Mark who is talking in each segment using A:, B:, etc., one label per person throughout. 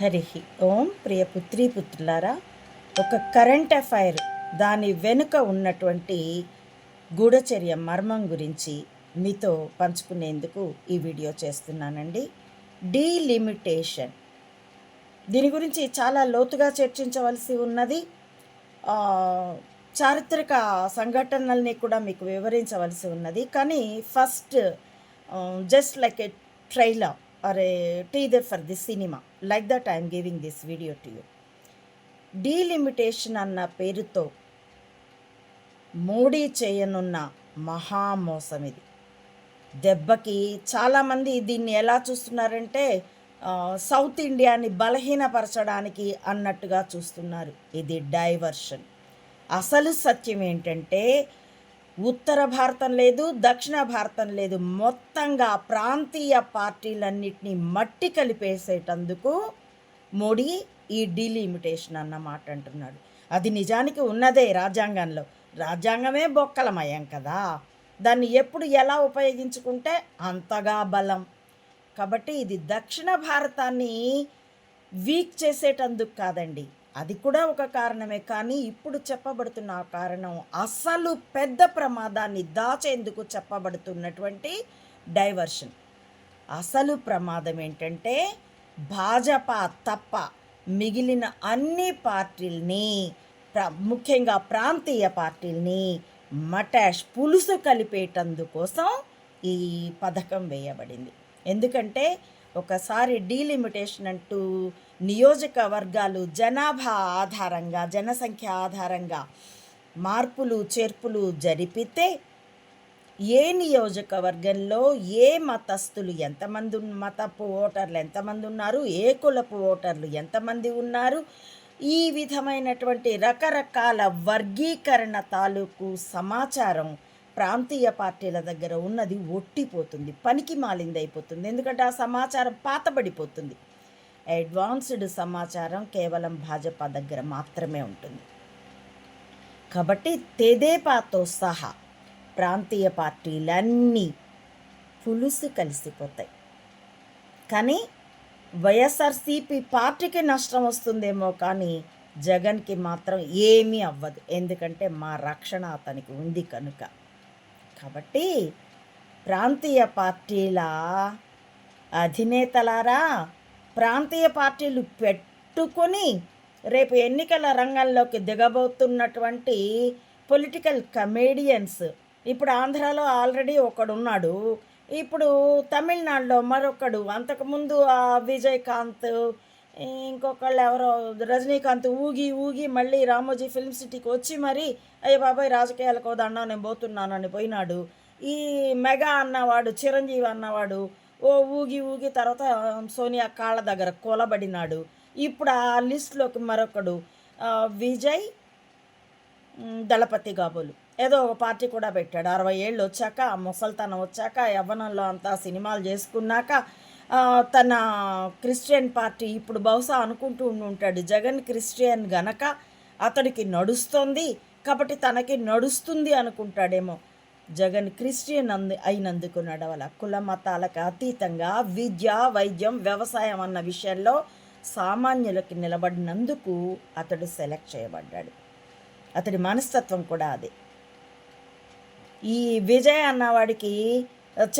A: హరి ఓం ప్రియ పుత్రీ పుత్రులారా ఒక current affair దాని వెనుక ఉన్నటువంటి గూఢచర్య మర్మం గురించి మీతో పంచుకునేందుకు ఈ వీడియో చేస్తున్నానండి. డీలిమిటేషన్. దీని గురించి చాలా లోతుగా చర్చించవలసి ఉన్నది. చారిత్రక సంఘటనల్ని కూడా మీకు వివరించవలసి ఉన్నది. కానీ first just like a trailer. Or a teaser for this cinema. Like that I'm giving this video to you. Delimitation అన్న పేరుతో మోడీ చేయనున్న మహామోసం ఇది. దెబ్బకి చాలామంది దీన్ని ఎలా చూస్తున్నారంటే సౌత్ ఇండియాని బలహీనపరచడానికి అన్నట్టుగా చూస్తున్నారు. ఇది డైవర్షన్. అసలు సత్యం ఏంటంటే ఉత్తర భారతం లేదు దక్షిణ భారతం లేదు. మొత్తంగా ప్రాంతీయ పార్టీలన్నింటినీ మట్టి కలిపేసేటందుకు మోడీ ఈ డీలిమిటేషన్ అన్న మాట అంటున్నాడు. అది నిజానికి ఉన్నదే రాజ్యాంగంలో. రాజ్యాంగమే బొక్కలమయం కదా. దాన్ని ఎప్పుడు ఎలా ఉపయోగించుకుంటే అంతగా బలం. కాబట్టి ఇది దక్షిణ భారతాన్ని వీక్ చేసేటందుకు కాదండి. అది కూడా ఒక కారణమే కానీ ఇప్పుడు చెప్పబడుతున్న ఆ కారణం అసలు పెద్ద ప్రమాదాన్ని దాచేందుకు చెప్పబడుతున్నటువంటి డైవర్షన్. అసలు ప్రమాదం ఏంటంటే భాజపా తప్ప మిగిలిన అన్ని పార్టీల్ని ప్ర ముఖ్యంగా ప్రాంతీయ పార్టీల్ని మటాష్ పులుసు కలిపేటందుకోసం ఈ పథకం వేయబడింది. ఎందుకంటే ఒకసారి డీలిమిటేషన్ అంటూ నియోజకవర్గాలు జనాభా ఆధారంగా జనసంఖ్య ఆధారంగా మార్పులు చేర్పులు జరిపితే ఏ నియోజకవర్గంలో ఏ మతస్థులు ఎంతమంది మతపు ఓటర్లు ఎంతమంది ఉన్నారు ఏ కులపు ఓటర్లు ఎంతమంది ఉన్నారు ఈ విధమైనటువంటి రకరకాల వర్గీకరణ తాలూకు సమాచారం ప్రాంతీయ పార్టీల దగ్గర ఉన్నది ఒట్టిపోతుంది పనికి మాలిందైపోతుంది. ఎందుకంటే ఆ సమాచారం పాతబడిపోతుంది. అడ్వాన్స్డ్ సమాచారం కేవలం భాజపా దగ్గర మాత్రమే ఉంటుంది. కాబట్టి తెదేపాతో సహా ప్రాంతీయ పార్టీలన్నీ పులుసు కలిసిపోతాయి. కానీ వైఎస్ఆర్సీపీ పార్టీకి నష్టం వస్తుందేమో కానీ జగన్కి మాత్రం ఏమీ అవ్వదు. ఎందుకంటే మా రక్షణ అతనికి ఉంది కనుక. కాబట్టి ప్రాంతీయ పార్టీల అధినేతలారా ప్రాంతీయ పార్టీలు పెట్టుకొని రేపు ఎన్నికల రంగంలోకి దిగబోతున్నటువంటి పొలిటికల్ కమేడియన్స్. ఇప్పుడు ఆంధ్రాలో ఆల్రెడీ ఒకడున్నాడు. ఇప్పుడు తమిళనాడులో మరొకడు. అంతకుముందు ఆ విజయకాంత్ ఇంకొకళ్ళు ఎవరో రజనీకాంత్ ఊగి ఊగి మళ్ళీ రామోజీ ఫిల్మ్ సిటీకి వచ్చి మరి అయ్య బాబాయ్ రాజకీయాలకు దండం నేను పోతున్నానని పోయినాడు. ఈ మెగా అన్నవాడు చిరంజీవి అన్నవాడు ఓ ఊగి ఊగి తర్వాత సోనియా కాళ్ళ దగ్గర కూలబడినాడు. ఇప్పుడు ఆ లిస్టులోకి మరొకడు విజయ్ దళపతి కాబోలు ఏదో ఒక పార్టీ కూడా పెట్టాడు. అరవై ఏళ్ళు వచ్చాక ముసల్తనం వచ్చాక యవ్వనంలో అంతా సినిమాలు చేసుకున్నాక తన క్రిస్టియన్ పార్టీ ఇప్పుడు బహుశా అనుకుంటూ ఉండి ఉంటాడు జగన్ క్రిస్టియన్ గనక అతడికి నడుస్తుంది కాబట్టి తనకి నడుస్తుంది అనుకుంటాడేమో. జగన్ క్రిస్టియన్ అంది అయినందుకు నడవల. కుల మతాలకు అతీతంగా విద్య వైద్యం వ్యవసాయం అన్న విషయంలో సామాన్యులకి నిలబడినందుకు అతడు సెలెక్ట్ చేయబడ్డాడు. అతడి మనస్తత్వం కూడా అదే. ఈ విజయ్ అన్నవాడికి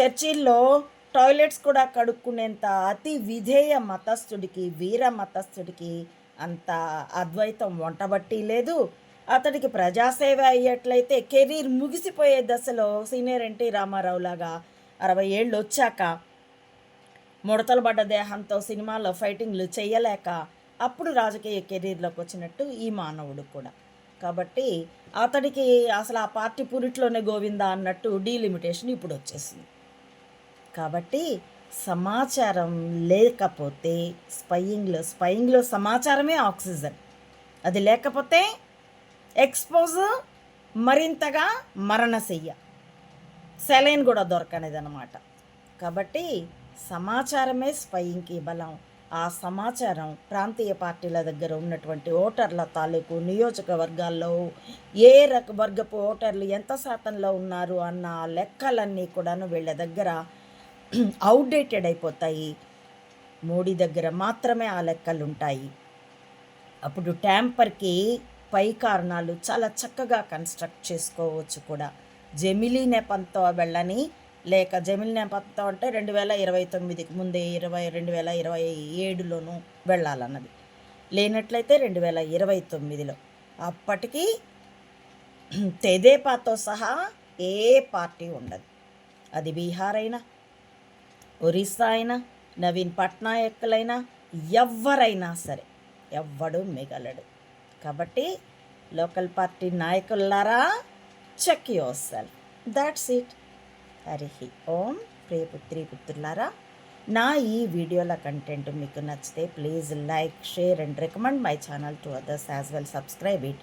A: చర్చిల్లో టాయిలెట్స్ కూడా కడుక్కునేంత అతి విధేయ మతస్థుడికి వీర మతస్థుడికి అంత అద్వైతం వంటబట్టి లేదు. అతడికి ప్రజాసేవ అయ్యేట్లయితే కెరీర్ ముగిసిపోయే దశలో సీనియర్ ఎన్టీ రామారావు లాగా అరవై ఏళ్ళు వచ్చాక ముడతలు పడ్డ దేహంతో సినిమాల్లో ఫైటింగ్లు చేయలేక అప్పుడు రాజకీయ కెరీర్లోకి వచ్చినట్టు ఈ మానవుడు కూడా. కాబట్టి అతడికి అసలు ఆ పార్టీ పురిట్లోనే గోవిందా అన్నట్టు డీలిమిటేషన్ ఇప్పుడు వచ్చేసింది. కాబట్టి సమాచారం లేకపోతే స్పయింగ్లో స్పయింగ్లో సమాచారమే ఆక్సిజన్. అది లేకపోతే ఎక్స్పోజ్ మరింతగా మరణశయ్య సెలైన్ కూడా దొరకనిదన్నమాట. కాబట్టి సమాచారమే స్పయింగ్కి బలం. ఆ సమాచారం ప్రాంతీయ పార్టీల దగ్గర ఉన్నటువంటి ఓటర్ల తాలూకు నియోజకవర్గాల్లో ఏ రక వర్గపు ఓటర్లు ఎంత శాతంలో ఉన్నారు అన్న లెక్కలన్నీ కూడాను వీళ్ళ దగ్గర అవుట్డేటెడ్ అయిపోతాయి. మోడీ దగ్గర మాత్రమే ఆ లెక్కలు ఉంటాయి అప్పుడు ట్యాంపర్కి పై కారణాలు చాలా చక్కగా కన్స్ట్రక్ట్ చేసుకోవచ్చు కూడా. జమిలీ నెపంతో వెళ్ళని లేక జమిలీ నెపంతో అంటే రెండు వేల ఇరవై తొమ్మిదికి ముందే ఇరవై రెండు వేల ఇరవై ఏడులోనూ వెళ్ళాలన్నది. లేనట్లయితే రెండు వేల ఇరవై తొమ్మిదిలో. అప్పటికి తెదేపాతో సహా ఏ పార్టీ ఉండదు. అది బీహార్ అయినా ఒరిస్సా అయినా నవీన్ పట్నాయకులైనా ఎవరైనా సరే ఎవ్వడు మిగలడు. కాబట్టి లోకల్ పార్టీ నాయకులారా check yourself that's it Harihi Om. ప్రియపుత్రి పుత్రులారా నా ఈ వీడియోల కంటెంట్ మీకు నచ్చితే please like share and recommend my channel to others as well subscribe it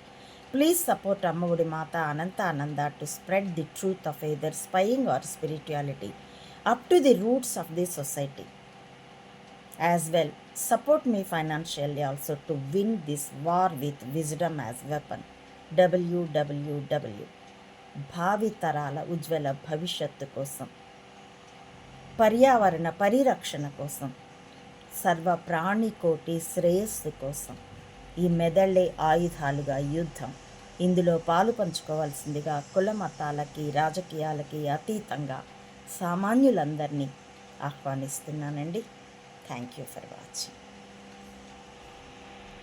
A: please support Ammaodi Mata Anantha Ananda to spread the truth of either spying or spirituality up to the roots of the society as well support me financially also to win this war with wisdom as weapon WWW భావితరాల ఉజ్వల భవిష్యత్తు కోసం పర్యావరణ పరిరక్షణ కోసం సర్వ ప్రాణికోటి శ్రేయస్సు కోసం ఈ మెదళ్ళే ఆయుధాలుగా యుద్ధం. ఇందులో పాలు పంచుకోవాల్సిందిగా కుల మతాలకి రాజకీయాలకి అతీతంగా సామాన్యులందరినీ ఆహ్వానిస్తున్నానండి. Thank you for watching